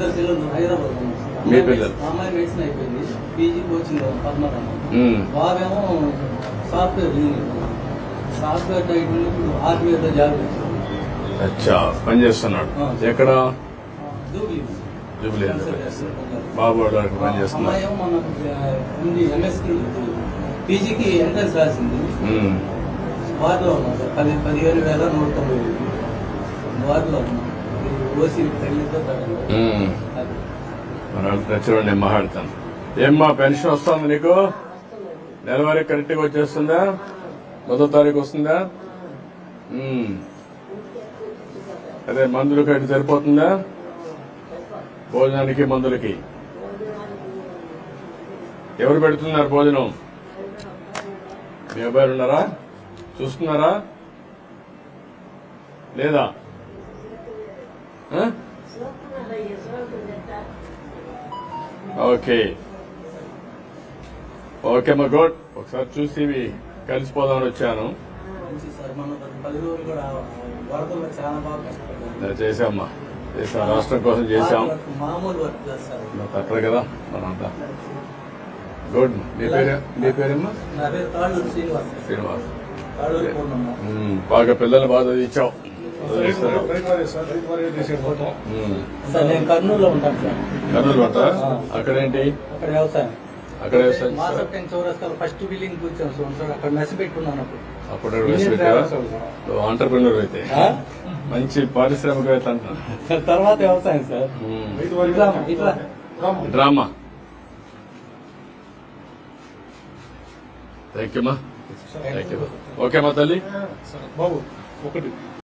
ఇద్దరు పిల్లలు హైదరాబాద్. మీ పిల్లలు? అమ్మాయి మెడిసిన్ అయిపోయింది. PG coaching Padmanabham. ఉమ్. బాబేమో సాఫ్ట్వేర్ ఇంజనీర్. సాఫ్ట్వేర్ టైప్ ఇప్పుడు హార్డ్వేర్లో జాబ్ చేస్తాడు. అచ్చా పని చేస్తున్నాడు. ఎక్కడ? జూబ్లీ జూబ్లీ బాబు పని చేస్తున్నాడు. అమ్మాయి ఎంఎస్కి పీజీకి ఎంట్రన్స్ రాసింది. వార్డులో ఉన్నాం సార్ పది పదిహేను వేల నూట తొంభై వార్డులో ఉన్నాం చూడండి తల్లితో ఏమ్మా పెన్షన్ వస్తుంది నీకు? నెలవారీ కరెక్ట్గా వచ్చేస్తుందా? మొదటి తారీఖు వస్తుందా? అదే మందులు కట్టి సరిపోతుందా? భోజనానికి మందులకి. ఎవరు పెడుతున్నారు భోజనం? మీ అబ్బాయిలు ఉన్నారా? చూస్తున్నారా? లేదా? ఓకే ఓకే మా గుడ్ ఒకసారి చూసి ఇవి కలిసిపోదామని వచ్చాను. చేసామ్మా చేసాం రాష్ట్రం కోసం చేసాం తప్పదు కదా మనంతా. గుడ్ మీ పేరు మీ పేరేమ్మా? శ్రీనివాస్. బాగా పిల్లలు బాగా చదివించావు. సార్ నేను కర్నూలులో ఉంటాను సార్. కర్నూలు పట్ట అక్కడేంటి? అక్కడ వ్యవసాయం. అక్కడ వ్యవసాయం. చౌరస్తాలో ఫస్ట్ బిల్డింగ్ కూర్చొని చూడండి సార్ అక్కడ మెస్ పెట్టుకున్నాను అప్పుడు. అప్పుడు పెట్టావా? ఆంటర్ప్రినర్ అయితే? మంచి పారిశ్రామికవేత్త అంటున్నా. తర్వాత వ్యవసాయం సార్. ఇట్లా. డ్రామా. థ్యాంక్ యూ మా థ్యాంక్ యూ ఓకే మా తల్లి. బాబు ఒకటి.